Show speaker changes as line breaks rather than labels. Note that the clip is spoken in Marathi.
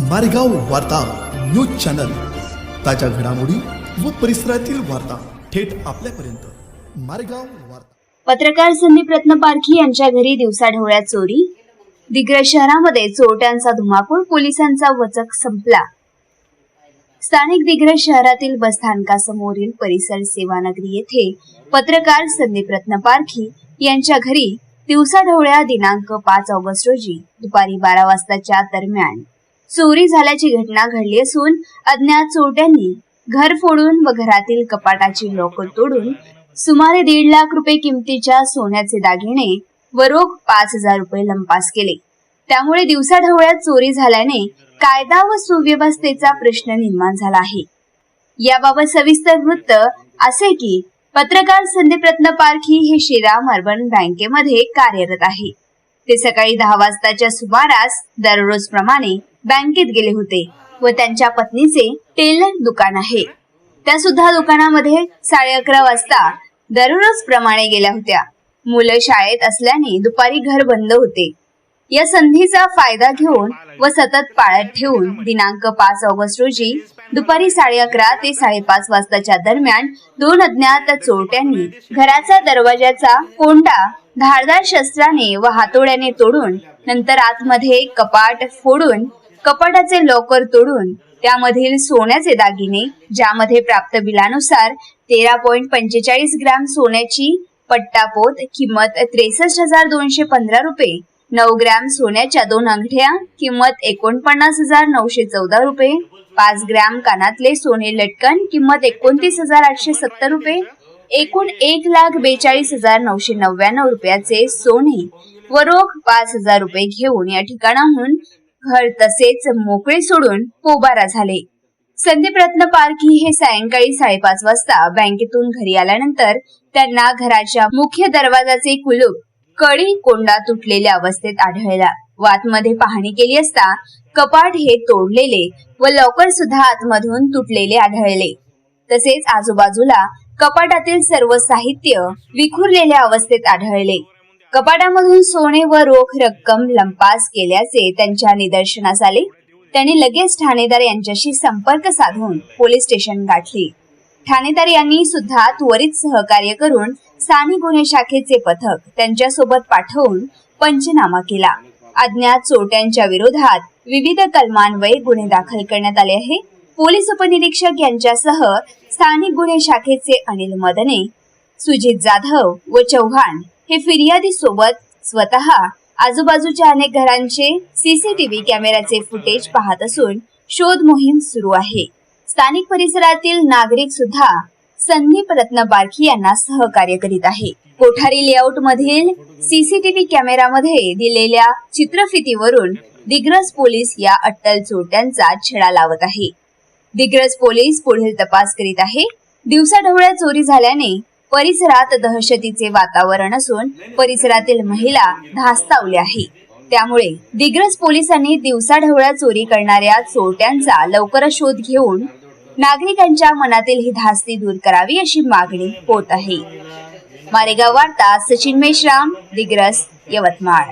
मारेगाव वार्ता न्यूज चॅनल. ताज्या घडामोडी व परिसरातील वार्ता थेट आपल्यापर्यंत. मारेगाव वार्ता.
पत्रकार संदीप रत्नपारखी यांच्या घरी दिवसाढवळ्यात चोरी. दिग्रज शहरामध्ये चोरट्यांचा धुमाकूळ पोलिसांचा वचक संपला. स्थानिक दिग्रज शहरातील बसस्थानकासमोरील परिसर सेवानगरी येथे पत्रकार संदीप रत्नपारखी यांच्या घरी दिवसाढवळ्या दिनांक पाच ऑगस्ट रोजी दुपारी बारा वाजताच्या दरम्यान चोरी झाल्याची घटना घडली असून अज्ञात चोरट्यांनी घर फोडून व घरातील कपाटाची लॉकर तोडून सुमारे दीड लाख रुपये किमतीच्या सोन्याचे दागिने व रोख पाच हजार रुपये लंपास केले. त्यामुळे दिवसाढवळ्यात चोरी झाल्याने कायदा व सुव्यवस्थेचा प्रश्न निर्माण झाला आहे. याबाबत सविस्तर वृत्त असे की पत्रकार संदीप पारखी हे श्रीराम अर्बन बँकेमध्ये कार्यरत आहे. ते सकाळी दहा वाजताच्या सुमारास दररोज प्रमाणे बँकेत गेले होते व त्यांच्या पत्नीचे टेलर दुकान आहे. त्या सुद्धा दुकानामध्ये साडे अकरा वाजता दररोज प्रमाणे गेल्या होत्या. मुलं शाळेत असल्याने दुपारी घर बंद होते. या संधीचा फायदा घेऊन व सतत पाळत ठेवून दिनांक पाच ऑगस्ट रोजी दुपारी साडे अकरा ते साडेपाच वाजताच्या दरम्यान दोन अज्ञात चोरट्यांनी घराचा दरवाजाचा कोंडा धारदार शस्त्राने व हातोड्याने तोडून नंतर आतमध्ये कपाट फोडून कपाटाचे लॉकर तोडून त्यामधील सोन्याचे दागिने ज्यामध्ये प्राप्त बिलानुसार तेरा पॉइंट पंचेचाळीस ग्रॅम सोन्याची पट्टापोत किंमत त्रेसष्ट हजार दोनशे पंधरा रुपये नऊ ग्रॅम सोन्याच्या दोन अंगठ्या किंमत एकोणपन्नास हजार नऊशे चौदा रुपये पाच ग्रॅम कानातले सोने लटकन किंमत एकोणतीस हजार आठशे सत्तर रुपये एकूण एक लाख बेचाळीस हजार नऊशे नव्याण्णव रुपयाचे सोने व रोख पाच हजार रुपये घेऊन या ठिकाणाहून घर तसेच मोकळे सोडून पोबारा झाले. संदीप रत्न पारखी हे सायंकाळी साडेपाच वाजता बँकेतून घरी आल्यानंतर त्यांना घराच्या मुख्य दरवाजाचे कुलूप कडी कोंडा तुटलेल्या अवस्थेत आढळला. व आतमध्ये पाहणी केली असता कपाट हे तोडलेले व लॉकर सुद्धा आतमधून तुटलेले आढळले. तसेच आजूबाजूला कपाटातील सर्व साहित्य विखुरलेल्या अवस्थेत आढळले. कपाटामधून सोने व रोख रक्कम लंपास केल्याचे त्यांच्या निदर्शनास आले. त्यांनी लगेच ठाणेदार यांच्याशी संपर्क साधून पोलीस स्टेशन गाठले. ठाणेदार यांनी सुद्धा त्वरित सहकार्य करून स्थानिक गुन्हे शाखेचे पथक त्यांच्यासोबत पाठवून पंचनामा केला. अज्ञात चोरट्यांच्या विरोधात विविध कलमान्वये गुन्हे दाखल करण्यात आले आहे. पोलीस उपनिरीक्षक यांच्यासह स्थानिक गुन्हे शाखेचे अनिल मदने सुजित जाधव व चव्हाण हे फिर्यादी सोबत स्वतः आजूबाजूच्या अनेक घरांचे सीसीटीव्ही कॅमेऱ्याचे फुटेज पाहत असून शोध मोहीम सुरू आहे. स्थानिक परिसरातील नागरिक सुद्धा संदीप रत्न बारखी यांना सहकार्य करीत आहे. कोठारी लेआउट मधील सीसीटीव्ही कॅमेरामध्ये दिलेल्या चित्रफितीवरून दिग्रज पोलीस या अट्टल चोरट्यांचा छडा लावत आहे. दिग्रज पोलीस पुढील तपास करीत आहे. दिवसाढवळ्या चोरी झाल्याने परिसरात दहशतीचे वातावरण असून परिसरातील महिला धास्तावल्या आहे. त्यामुळे दिग्रस पोलिसांनी दिवसाढवळ्या चोरी करणाऱ्या चोरट्यांचा लवकरच शोध घेऊन नागरिकांच्या मनातील ही धास्ती दूर करावी अशी मागणी होत आहे. मारेगाव वार्ता सचिन मेश्राम दिग्रस यवतमाळ.